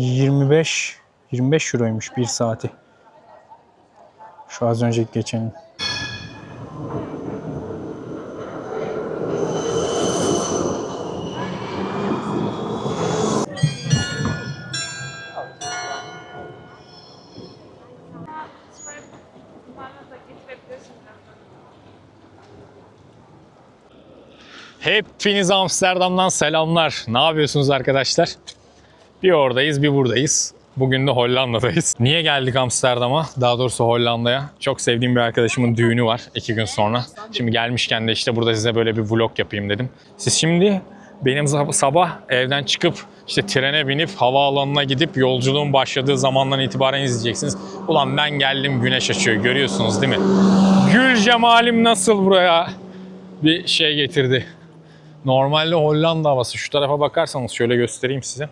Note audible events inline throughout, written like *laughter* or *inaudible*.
25 25 euroymuş bir saati. Şu az önceki geçenin. Hepiniz Amsterdam'dan selamlar. Ne yapıyorsunuz arkadaşlar? Bir oradayız, bir buradayız. Bugün de Hollanda'dayız. *laughs* Niye geldik Amsterdam'a? Daha doğrusu Hollanda'ya. Çok sevdiğim bir arkadaşımın düğünü var iki gün sonra. Şimdi gelmişken de işte burada size böyle bir vlog yapayım dedim. Siz şimdi benim sab- sabah evden çıkıp işte trene binip havaalanına gidip yolculuğun başladığı zamandan itibaren izleyeceksiniz. Ulan ben geldim güneş açıyor görüyorsunuz değil mi? Gül cemalim nasıl buraya bir şey getirdi. Normalde Hollanda havası. Şu tarafa bakarsanız şöyle göstereyim size.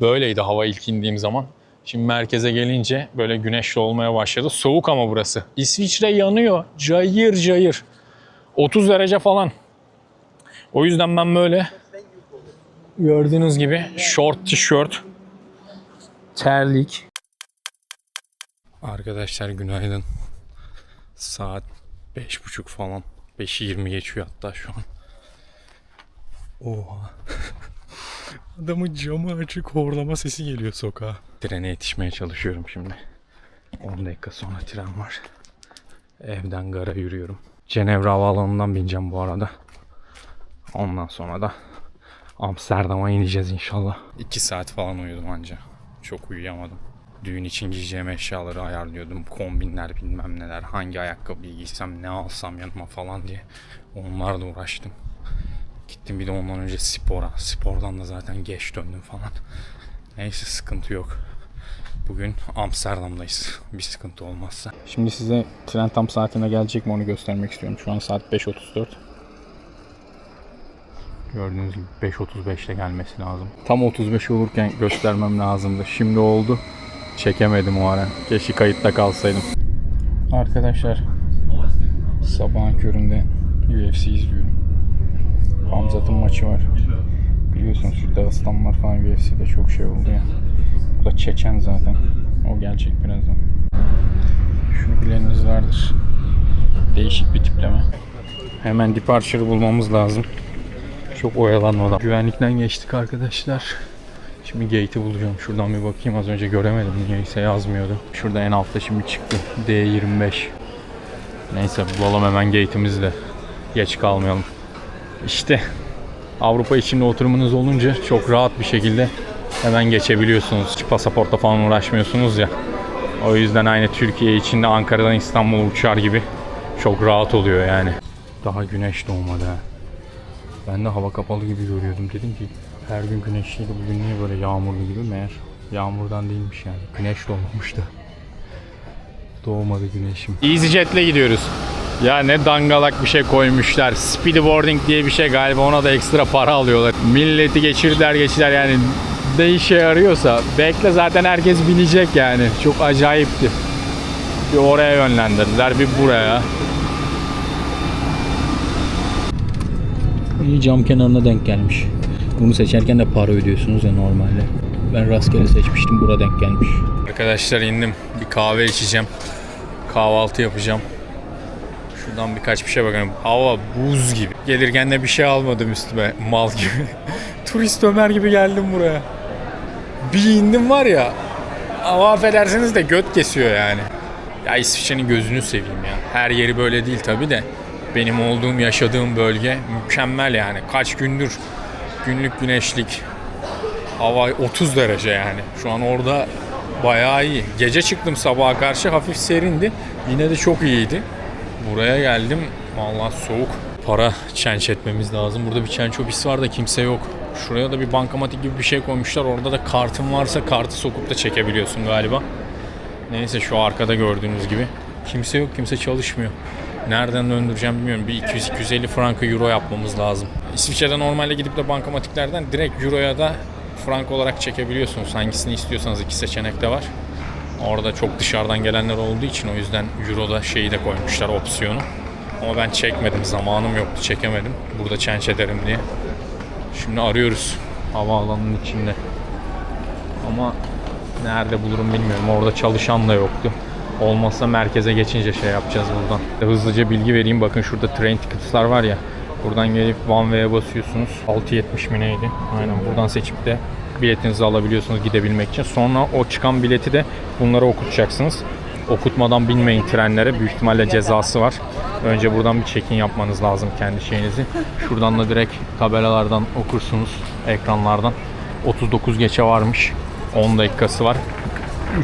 Böyleydi hava ilk indiğim zaman. Şimdi merkeze gelince böyle güneşli olmaya başladı. Soğuk ama burası. İsviçre yanıyor. Cayır cayır. 30 derece falan. O yüzden ben böyle gördüğünüz gibi short tişört, terlik. Arkadaşlar günaydın. Saat 5.30 falan. 5'i 20 geçiyor hatta şu an. Oha. *laughs* Adamın camı açık horlama sesi geliyor sokağa. Trene yetişmeye çalışıyorum şimdi. 10 dakika sonra tren var. Evden gara yürüyorum. Cenevre Havaalanı'ndan bineceğim bu arada. Ondan sonra da Amsterdam'a ineceğiz inşallah. 2 saat falan uyudum anca. Çok uyuyamadım. Düğün için giyeceğim eşyaları ayarlıyordum. Kombinler bilmem neler. Hangi ayakkabıyı giysem ne alsam yanıma falan diye. Onlarla uğraştım. Gittim bir de ondan önce spora. Spordan da zaten geç döndüm falan. *laughs* Neyse sıkıntı yok. Bugün Amsterdam'dayız. Bir sıkıntı olmazsa. Şimdi size tren tam saatine gelecek mi onu göstermek istiyorum. Şu an saat 5.34. Gördüğünüz gibi 5.35'te gelmesi lazım. Tam 35 olurken göstermem lazımdı. Şimdi oldu. Çekemedim o ara. Keşke kayıtta kalsaydım. Arkadaşlar sabahın köründe UFC izliyorum. Hamzat'ın maçı var. Biliyorsunuz şu Dağıstanlar falan UFC'de çok şey oldu ya. Bu da Çeçen zaten. O gelecek birazdan. Şunu bileniniz vardır. Değişik bir tipleme. Hemen departure bulmamız lazım. Çok oyalanmadan. Güvenlikten geçtik arkadaşlar. Şimdi gate'i bulacağım. Şuradan bir bakayım. Az önce göremedim. Niyeyse yazmıyordu. Şurada en altta şimdi çıktı. D25. Neyse bulalım hemen gate'imizi de. Geç kalmayalım. İşte Avrupa içinde oturumunuz olunca çok rahat bir şekilde hemen geçebiliyorsunuz. Hiç pasaporta falan uğraşmıyorsunuz ya. O yüzden aynı Türkiye içinde Ankara'dan İstanbul'a uçar gibi çok rahat oluyor yani. Daha güneş doğmadı ha. Ben de hava kapalı gibi görüyordum. Dedim ki her gün güneşliydi bugün niye böyle yağmurlu gibi meğer yağmurdan değilmiş yani. Güneş doğmamış da. Doğmadı güneşim. EasyJet'le gidiyoruz. Ya ne dangalak bir şey koymuşlar. Speedboarding diye bir şey galiba ona da ekstra para alıyorlar. Milleti geçirdiler geçirdiler yani ne işe yarıyorsa. Bekle zaten herkes binecek yani. Çok acayipti. Bir oraya yönlendirdiler bir buraya. İyi cam kenarına denk gelmiş. Bunu seçerken de para ödüyorsunuz ya normalde. Ben rastgele seçmiştim bura denk gelmiş. Arkadaşlar indim. Bir kahve içeceğim. Kahvaltı yapacağım. Şuradan birkaç bir şey bakalım. Hava buz gibi. Gelirken de bir şey almadım üstüme. Mal gibi. *laughs* Turist Ömer gibi geldim buraya. Bir indim var ya. Ama affedersiniz de göt kesiyor yani. Ya İsviçre'nin gözünü seveyim ya. Her yeri böyle değil tabi de. Benim olduğum, yaşadığım bölge mükemmel yani. Kaç gündür günlük güneşlik. Hava 30 derece yani. Şu an orada bayağı iyi. Gece çıktım sabaha karşı hafif serindi. Yine de çok iyiydi. Buraya geldim. Vallahi soğuk. Para çenç etmemiz lazım. Burada bir çenç ofisi var da kimse yok. Şuraya da bir bankamatik gibi bir şey koymuşlar. Orada da kartın varsa kartı sokup da çekebiliyorsun galiba. Neyse şu arkada gördüğünüz gibi. Kimse yok, kimse çalışmıyor. Nereden döndüreceğim bilmiyorum. Bir 200-250 frankı euro yapmamız lazım. İsviçre'de normalde gidip de bankamatiklerden direkt euroya da frank olarak çekebiliyorsunuz. Hangisini istiyorsanız iki seçenek de var. Orada çok dışarıdan gelenler olduğu için o yüzden Euro'da şeyi de koymuşlar opsiyonu. Ama ben çekmedim. Zamanım yoktu. Çekemedim. Burada çenç ederim diye. Şimdi arıyoruz. Havaalanının içinde. Ama nerede bulurum bilmiyorum. Orada çalışan da yoktu. Olmazsa merkeze geçince şey yapacağız buradan. Hızlıca bilgi vereyim. Bakın şurada train tickets'lar var ya. Buradan gelip One Way'e basıyorsunuz. 6.70 mi neydi? Aynen buradan seçip de biletinizi alabiliyorsunuz gidebilmek için. Sonra o çıkan bileti de bunlara okutacaksınız. Okutmadan binmeyin trenlere. Büyük ihtimalle cezası var. Önce buradan bir check-in yapmanız lazım kendi şeyinizi. Şuradan da direkt tabelalardan okursunuz ekranlardan. 39 geçe varmış. 10 dakikası var.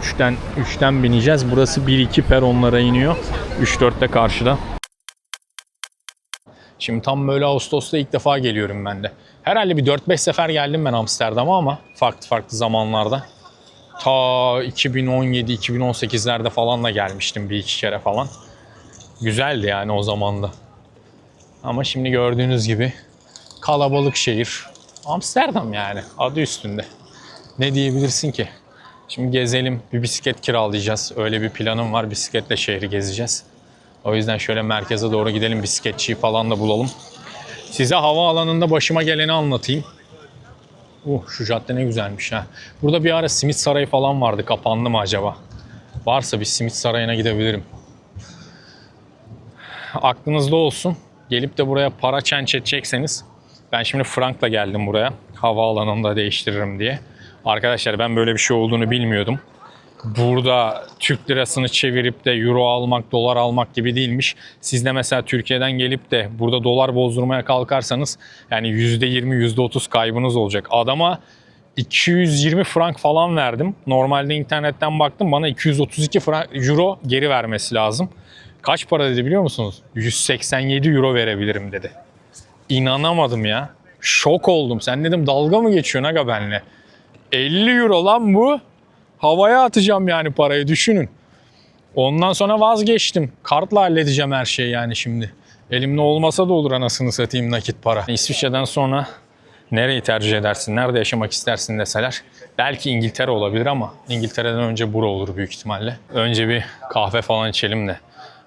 3'ten 3'ten bineceğiz. Burası 1-2 peronlara iniyor. 3-4 de karşıda. Şimdi tam böyle Ağustos'ta ilk defa geliyorum ben de. Herhalde bir 4-5 sefer geldim ben Amsterdam'a ama farklı farklı zamanlarda. Ta 2017-2018'lerde falan da gelmiştim bir iki kere falan. Güzeldi yani o zamanda. Ama şimdi gördüğünüz gibi kalabalık şehir. Amsterdam yani adı üstünde. Ne diyebilirsin ki? Şimdi gezelim, bir bisiklet kiralayacağız. Öyle bir planım var. Bisikletle şehri gezeceğiz. O yüzden şöyle merkeze doğru gidelim. Bisikletçiyi falan da bulalım. Size havaalanında başıma geleni anlatayım. Uh şu cadde ne güzelmiş ha. Burada bir ara simit sarayı falan vardı. Kapandı mı acaba? Varsa bir simit sarayına gidebilirim. Aklınızda olsun. Gelip de buraya para çenç. Ben şimdi Frank'la geldim buraya. Havaalanında değiştiririm diye. Arkadaşlar ben böyle bir şey olduğunu bilmiyordum burada Türk lirasını çevirip de euro almak, dolar almak gibi değilmiş. Siz de mesela Türkiye'den gelip de burada dolar bozdurmaya kalkarsanız yani %20, %30 kaybınız olacak. Adama 220 frank falan verdim. Normalde internetten baktım bana 232 frank, euro geri vermesi lazım. Kaç para dedi biliyor musunuz? 187 euro verebilirim dedi. İnanamadım ya. Şok oldum. Sen dedim dalga mı geçiyorsun aga benle? 50 euro lan bu. Havaya atacağım yani parayı düşünün. Ondan sonra vazgeçtim. Kartla halledeceğim her şeyi yani şimdi. Elimde olmasa da olur anasını satayım nakit para. İsviçre'den sonra nereyi tercih edersin, nerede yaşamak istersin deseler. Belki İngiltere olabilir ama İngiltere'den önce bura olur büyük ihtimalle. Önce bir kahve falan içelim de.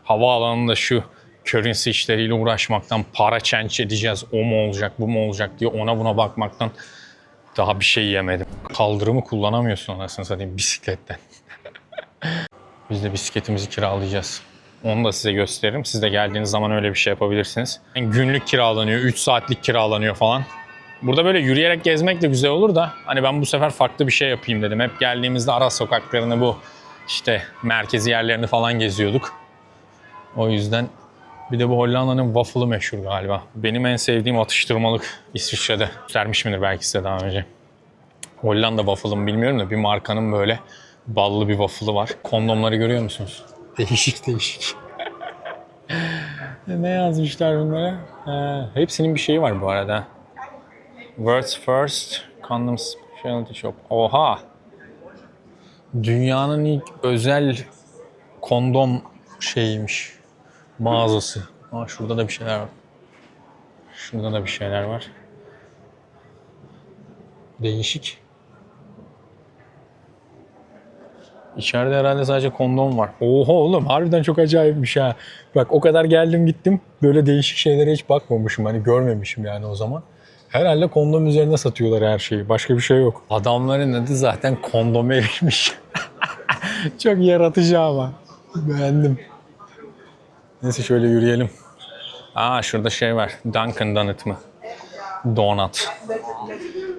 Havaalanında şu currency işleriyle uğraşmaktan para çenç edeceğiz. O mu olacak, bu mu olacak diye ona buna bakmaktan daha bir şey yemedim. Kaldırımı kullanamıyorsun anasını satayım bisikletten. *laughs* Biz de bisikletimizi kiralayacağız. Onu da size gösteririm. Siz de geldiğiniz zaman öyle bir şey yapabilirsiniz. Yani günlük kiralanıyor, 3 saatlik kiralanıyor falan. Burada böyle yürüyerek gezmek de güzel olur da hani ben bu sefer farklı bir şey yapayım dedim. Hep geldiğimizde ara sokaklarını bu işte merkezi yerlerini falan geziyorduk. O yüzden bir de bu Hollanda'nın waffle'ı meşhur galiba. Benim en sevdiğim atıştırmalık İsviçre'de. Sermiş midir belki size daha önce. Hollanda waffle'ı mı bilmiyorum da bir markanın böyle ballı bir waffle'ı var. Kondomları görüyor musunuz? Değişik değişik. ne yazmışlar bunlara? Ha, hepsinin bir şeyi var bu arada. Words First Condom Specialty Shop. Oha! Dünyanın ilk özel kondom şeyiymiş mağazası. Aa, şurada da bir şeyler var. Şurada da bir şeyler var. Değişik. İçeride herhalde sadece kondom var. Oha oğlum harbiden çok acayipmiş ha. Bak o kadar geldim gittim. Böyle değişik şeylere hiç bakmamışım. Hani görmemişim yani o zaman. Herhalde kondom üzerine satıyorlar her şeyi. Başka bir şey yok. Adamların adı zaten kondom erişmiş. *laughs* çok yaratıcı ama. Beğendim. Neyse şöyle yürüyelim. Aa şurada şey var. Dunkin Donut mı? Donut.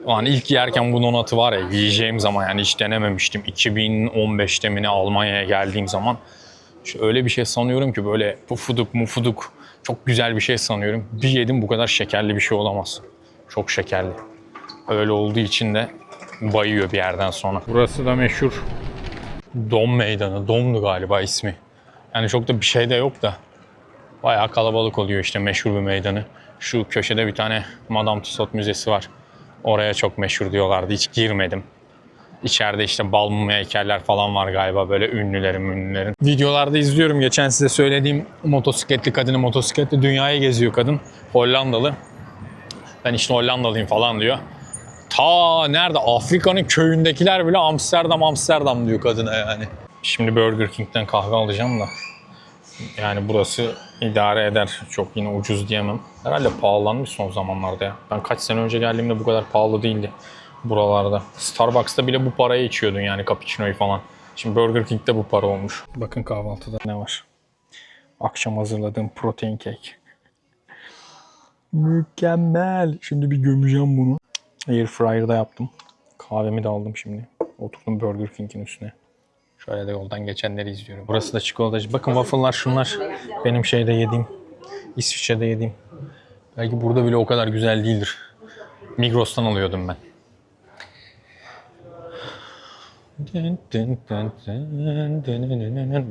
O ilk yerken bu donatı var ya yiyeceğim zaman yani hiç denememiştim. 2015'te mi Almanya'ya geldiğim zaman. Öyle bir şey sanıyorum ki böyle pufuduk mufuduk çok güzel bir şey sanıyorum. Bir yedim bu kadar şekerli bir şey olamaz. Çok şekerli. Öyle olduğu için de bayıyor bir yerden sonra. Burası da meşhur Dom Meydanı. Dom'du galiba ismi. Yani çok da bir şey de yok da. Bayağı kalabalık oluyor işte meşhur bir meydanı. Şu köşede bir tane Madame Tussauds Müzesi var. Oraya çok meşhur diyorlardı. Hiç girmedim. İçeride işte bal mum heykeller falan var galiba böyle ünlülerin ünlülerin. Videolarda izliyorum. Geçen size söylediğim motosikletli kadını motosikletle dünyayı geziyor kadın. Hollandalı. Ben işte Hollandalıyım falan diyor. Ta nerede? Afrika'nın köyündekiler bile Amsterdam Amsterdam diyor kadına yani. Şimdi Burger King'den kahve alacağım da. Yani burası idare eder. Çok yine ucuz diyemem. Herhalde pahalanmış son zamanlarda ya. Ben kaç sene önce geldiğimde bu kadar pahalı değildi. buralarda. Starbucks'ta bile bu paraya içiyordun yani cappuccino'yu falan. Şimdi Burger King'de bu para olmuş. Bakın kahvaltıda ne var. Akşam hazırladığım protein cake. Mükemmel. Şimdi bir gömeceğim bunu. Air fryer'da yaptım. Kahvemi de aldım şimdi. Oturdum Burger King'in üstüne. Şöyle de yoldan geçenleri izliyorum. Burası da çikolatacı. Bakın waffle'lar şunlar. Benim şeyde yediğim. İsviçre'de yediğim. Belki burada bile o kadar güzel değildir. Migros'tan alıyordum ben.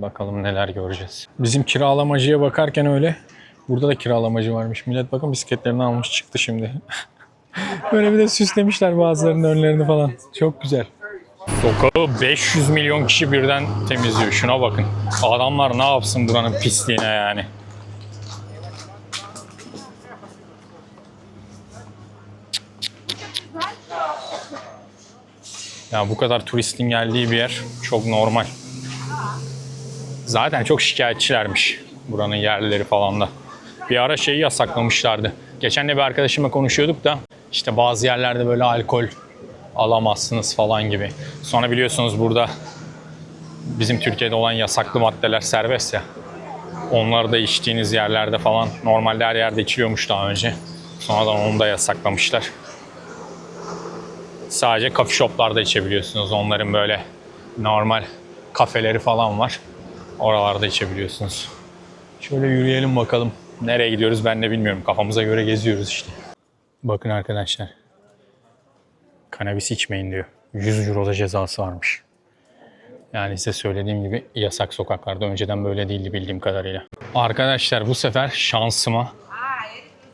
Bakalım neler göreceğiz. Bizim kiralamacıya bakarken öyle. Burada da kiralamacı varmış. Millet bakın bisikletlerini almış çıktı şimdi. *laughs* Böyle bir de süslemişler bazılarının önlerini falan. Çok güzel. Sokağı 500 milyon kişi birden temizliyor. Şuna bakın. Adamlar ne yapsın buranın pisliğine yani. Ya bu kadar turistin geldiği bir yer çok normal. Zaten çok şikayetçilermiş buranın yerlileri falan da. Bir ara şeyi yasaklamışlardı. Geçen de bir arkadaşımla konuşuyorduk da işte bazı yerlerde böyle alkol alamazsınız falan gibi. Sonra biliyorsunuz burada bizim Türkiye'de olan yasaklı maddeler serbest ya. Onları da içtiğiniz yerlerde falan normalde her yerde içiliyormuş daha önce. Sonradan onu da yasaklamışlar. Sadece coffee shoplarda içebiliyorsunuz. Onların böyle normal kafeleri falan var. Oralarda içebiliyorsunuz. Şöyle yürüyelim bakalım. Nereye gidiyoruz ben de bilmiyorum. Kafamıza göre geziyoruz işte. Bakın arkadaşlar. Kanabis içmeyin diyor. 100 euro da cezası varmış. Yani size söylediğim gibi yasak sokaklarda önceden böyle değildi bildiğim kadarıyla. Arkadaşlar bu sefer şansıma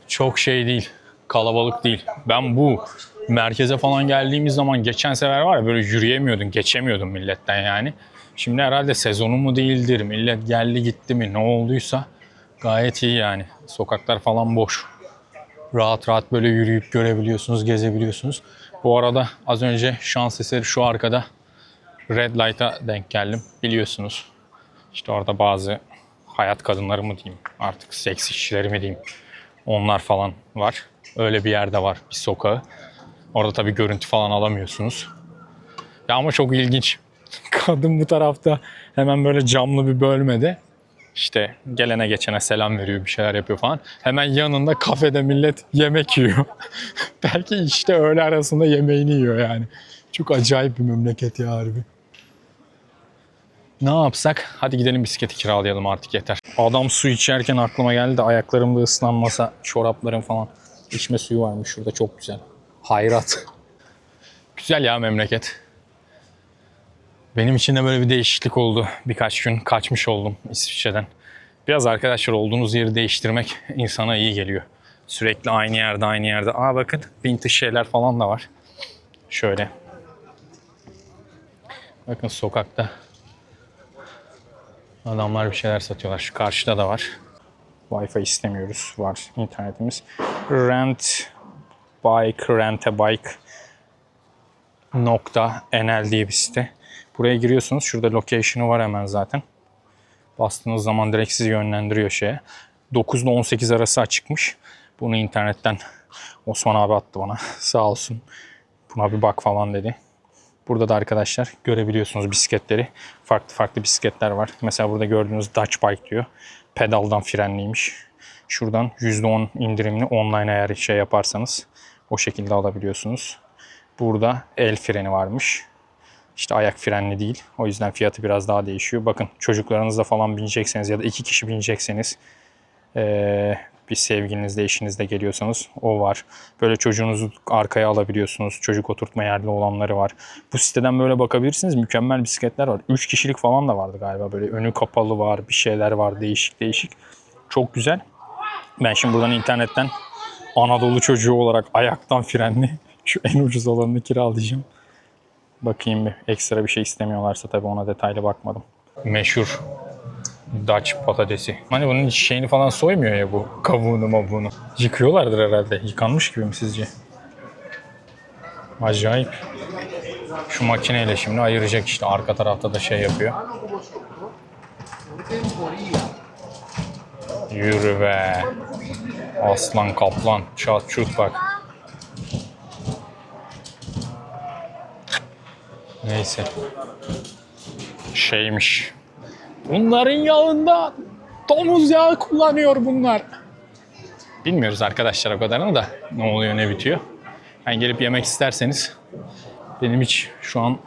çok şey değil. Kalabalık değil. Ben bu merkeze falan geldiğimiz zaman geçen sefer var ya böyle yürüyemiyordun, geçemiyordun milletten yani. Şimdi herhalde sezonu mu değildir, millet geldi gitti mi ne olduysa gayet iyi yani. Sokaklar falan boş. Rahat rahat böyle yürüyüp görebiliyorsunuz, gezebiliyorsunuz. Bu arada az önce şans eseri şu arkada Red Light'a denk geldim biliyorsunuz. İşte orada bazı hayat kadınları mı diyeyim artık seks işçileri mi diyeyim onlar falan var. Öyle bir yerde var bir sokağı. Orada tabii görüntü falan alamıyorsunuz. Ya ama çok ilginç. *laughs* Kadın bu tarafta hemen böyle camlı bir bölmede işte gelene geçene selam veriyor bir şeyler yapıyor falan. Hemen yanında kafede millet yemek yiyor. *laughs* Belki işte öğle arasında yemeğini yiyor yani. Çok acayip bir memleket ya harbi. Ne yapsak? Hadi gidelim bisikleti kiralayalım artık yeter. Adam su içerken aklıma geldi de ayaklarım da ıslanmasa çoraplarım falan. İçme suyu varmış şurada çok güzel. Hayrat. Güzel ya memleket. Benim için de böyle bir değişiklik oldu. Birkaç gün kaçmış oldum İsviçre'den. Biraz arkadaşlar olduğunuz yeri değiştirmek insana iyi geliyor. Sürekli aynı yerde aynı yerde. Aa bakın vintage şeyler falan da var. Şöyle. Bakın sokakta adamlar bir şeyler satıyorlar. Şu karşıda da var. Wi-Fi istemiyoruz. Var internetimiz. Rent bike, rent a bike nokta nl diye bir site. Buraya giriyorsunuz. Şurada location'ı var hemen zaten. Bastığınız zaman direkt sizi yönlendiriyor şeye. 9 ile 18 arası açıkmış. Bunu internetten *laughs* Osman abi attı bana. *laughs* Sağ olsun. Buna bir bak falan dedi. Burada da arkadaşlar görebiliyorsunuz bisikletleri. Farklı farklı bisikletler var. Mesela burada gördüğünüz Dutch Bike diyor. Pedaldan frenliymiş. Şuradan %10 indirimli online eğer şey yaparsanız o şekilde alabiliyorsunuz. Burada el freni varmış. İşte ayak frenli değil. O yüzden fiyatı biraz daha değişiyor. Bakın çocuklarınızla falan binecekseniz ya da iki kişi binecekseniz bir sevgilinizle eşinizle geliyorsanız o var. Böyle çocuğunuzu arkaya alabiliyorsunuz. Çocuk oturtma yerli olanları var. Bu siteden böyle bakabilirsiniz. Mükemmel bisikletler var. 3 kişilik falan da vardı galiba. Böyle önü kapalı var. Bir şeyler var. Değişik değişik. Çok güzel. Ben şimdi buradan internetten Anadolu çocuğu olarak ayaktan frenli *laughs* şu en ucuz olanını kiralayacağım. Bakayım bir ekstra bir şey istemiyorlarsa tabii ona detaylı bakmadım. Meşhur Dutch patatesi. Hani bunun şeyini falan soymuyor ya bu kabuğunu mabuğunu. Yıkıyorlardır herhalde. Yıkanmış gibi mi sizce? Acayip. Şu makineyle şimdi ayıracak işte arka tarafta da şey yapıyor. Yürü be. Aslan kaplan. Çat çut bak. Neyse. Şeymiş. Bunların yağında domuz yağı kullanıyor bunlar. Bilmiyoruz arkadaşlar o kadarını da ne oluyor ne bitiyor. Yani gelip yemek isterseniz benim hiç şu an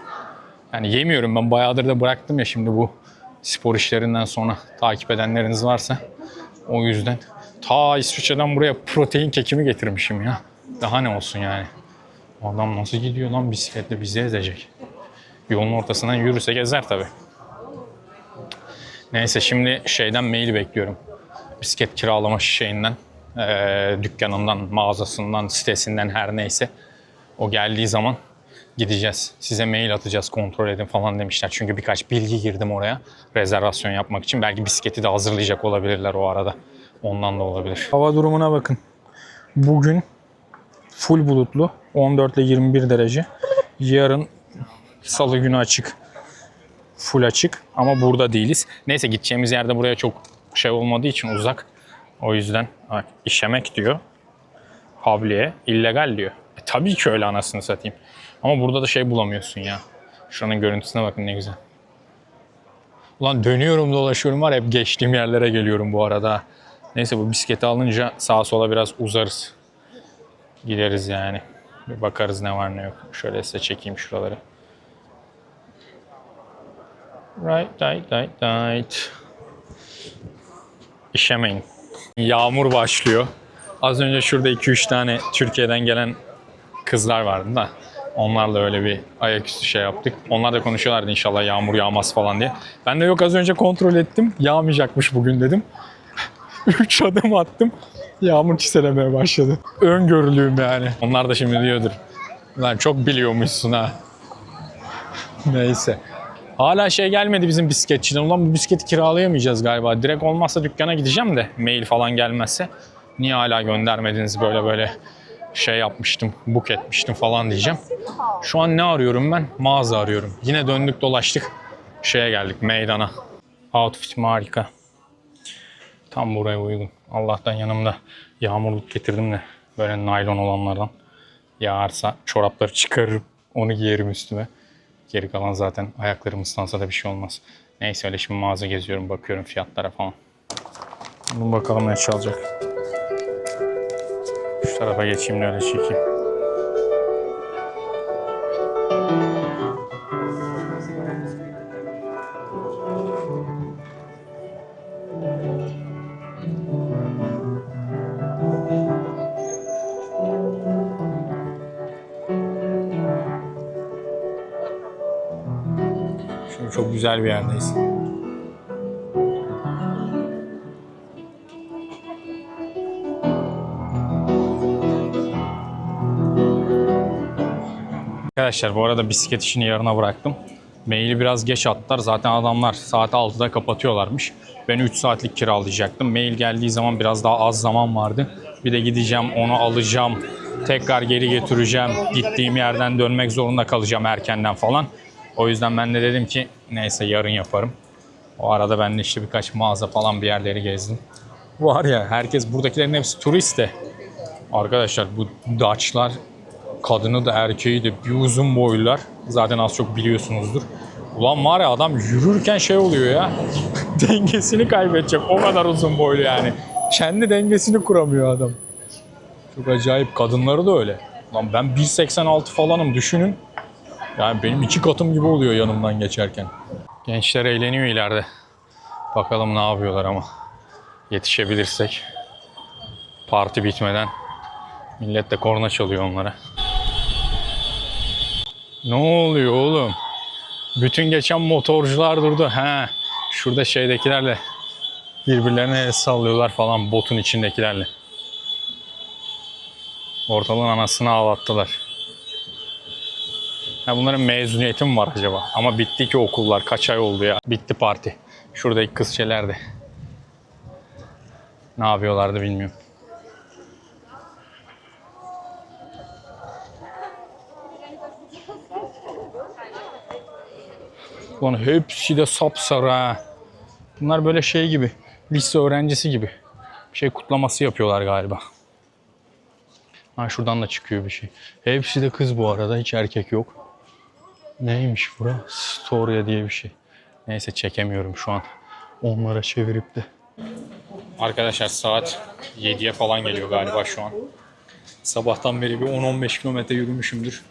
yani yemiyorum ben bayağıdır da bıraktım ya şimdi bu spor işlerinden sonra takip edenleriniz varsa o yüzden ta İsviçre'den buraya protein kekimi getirmişim ya. Daha ne olsun yani. Adam nasıl gidiyor lan bisikletle bizi ezecek. Yolun ortasından yürüse gezer tabi. Neyse şimdi şeyden mail bekliyorum. Bisiklet kiralama şeyinden, eee, dükkanından, mağazasından, sitesinden her neyse. O geldiği zaman gideceğiz. Size mail atacağız kontrol edin falan demişler. Çünkü birkaç bilgi girdim oraya rezervasyon yapmak için. Belki bisikleti de hazırlayacak olabilirler o arada. Ondan da olabilir. Hava durumuna bakın. Bugün full bulutlu. 14 ile 21 derece. Yarın salı günü açık. Full açık ama burada değiliz. Neyse gideceğimiz yerde buraya çok şey olmadığı için uzak. O yüzden bak, işemek diyor. Havliye illegal diyor. E, tabii ki öyle anasını satayım. Ama burada da şey bulamıyorsun ya. Şuranın görüntüsüne bakın ne güzel. Ulan dönüyorum dolaşıyorum var hep geçtiğim yerlere geliyorum bu arada. Neyse bu bisikleti alınca sağa sola biraz uzarız. Gideriz yani. Bir bakarız ne var ne yok. Şöyle size çekeyim şuraları. Right, right, right, right. İşemeyin. Yağmur başlıyor. Az önce şurada 2-3 tane Türkiye'den gelen kızlar vardı da onlarla öyle bir ayaküstü şey yaptık. Onlar da konuşuyorlardı inşallah yağmur yağmaz falan diye. Ben de yok az önce kontrol ettim. Yağmayacakmış bugün dedim. *laughs* 3 adım attım. Yağmur çiselemeye başladı. Öngörülüyüm yani. Onlar da şimdi diyordur. Lan çok biliyormuşsun ha. *laughs* Neyse. Hala şey gelmedi bizim bisikletçiden. Ulan bu bisikleti kiralayamayacağız galiba. Direkt olmazsa dükkana gideceğim de mail falan gelmezse. Niye hala göndermediniz böyle böyle şey yapmıştım, book etmiştim falan diyeceğim. Şu an ne arıyorum ben? Mağaza arıyorum. Yine döndük dolaştık. Şeye geldik meydana. Outfit harika. Tam buraya uygun. Allah'tan yanımda yağmurluk getirdim de böyle naylon olanlardan. Yağarsa çorapları çıkarırım. Onu giyerim üstüme. Geri kalan zaten ayaklarım ıslansa da bir şey olmaz. Neyse öyle şimdi mağaza geziyorum bakıyorum fiyatlara falan. Bunu bakalım ne çalacak. Şu tarafa geçeyim de öyle çekeyim. Güzel bir yerdeyiz. Arkadaşlar bu arada bisiklet işini yarına bıraktım. Maili biraz geç attılar. Zaten adamlar saat 6'da kapatıyorlarmış. Ben 3 saatlik kiralayacaktım. Mail geldiği zaman biraz daha az zaman vardı. Bir de gideceğim onu alacağım. Tekrar geri getireceğim. Gittiğim yerden dönmek zorunda kalacağım erkenden falan. O yüzden ben de dedim ki neyse yarın yaparım. O arada ben de işte birkaç mağaza falan bir yerleri gezdim. Var ya herkes buradakilerin hepsi turist de. Arkadaşlar bu Dutch'lar kadını da erkeği de bir uzun boylular. Zaten az çok biliyorsunuzdur. Ulan var ya adam yürürken şey oluyor ya. *laughs* dengesini kaybedecek. O kadar uzun boylu yani. Kendi dengesini kuramıyor adam. Çok acayip. Kadınları da öyle. Lan ben 1.86 falanım düşünün. Yani benim iki katım gibi oluyor yanımdan geçerken. Gençler eğleniyor ileride. Bakalım ne yapıyorlar ama. Yetişebilirsek. Parti bitmeden. Millet de korna çalıyor onlara. Ne oluyor oğlum? Bütün geçen motorcular durdu. He. Şurada şeydekilerle birbirlerine sallıyorlar falan botun içindekilerle. Ortalığın anasını ağlattılar. Ha bunların mezuniyeti mi var acaba? Ama bitti ki okullar. Kaç ay oldu ya? Bitti parti. Şuradaki kız şeylerde. Ne yapıyorlardı bilmiyorum. Ulan hepsi de sapsarı ha. Bunlar böyle şey gibi. Lise öğrencisi gibi. Bir şey kutlaması yapıyorlar galiba. Ha şuradan da çıkıyor bir şey. Hepsi de kız bu arada. Hiç erkek yok. Neymiş bura? Storia diye bir şey. Neyse çekemiyorum şu an. Onlara çevirip de. Arkadaşlar saat 7'ye falan geliyor galiba şu an. Sabahtan beri bir 10-15 kilometre yürümüşümdür.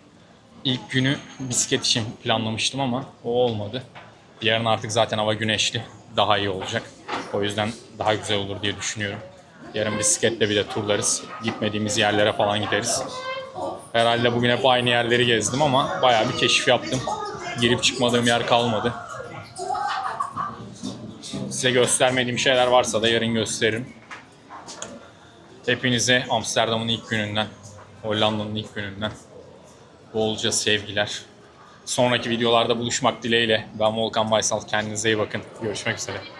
İlk günü bisiklet için planlamıştım ama o olmadı. Yarın artık zaten hava güneşli. Daha iyi olacak. O yüzden daha güzel olur diye düşünüyorum. Yarın bisikletle bir de turlarız. Gitmediğimiz yerlere falan gideriz. Herhalde bugün hep aynı yerleri gezdim ama bayağı bir keşif yaptım. Girip çıkmadığım yer kalmadı. Size göstermediğim şeyler varsa da yarın gösteririm. Hepinize Amsterdam'ın ilk gününden, Hollanda'nın ilk gününden bolca sevgiler. Sonraki videolarda buluşmak dileğiyle. Ben Volkan Baysal. Kendinize iyi bakın. Görüşmek üzere.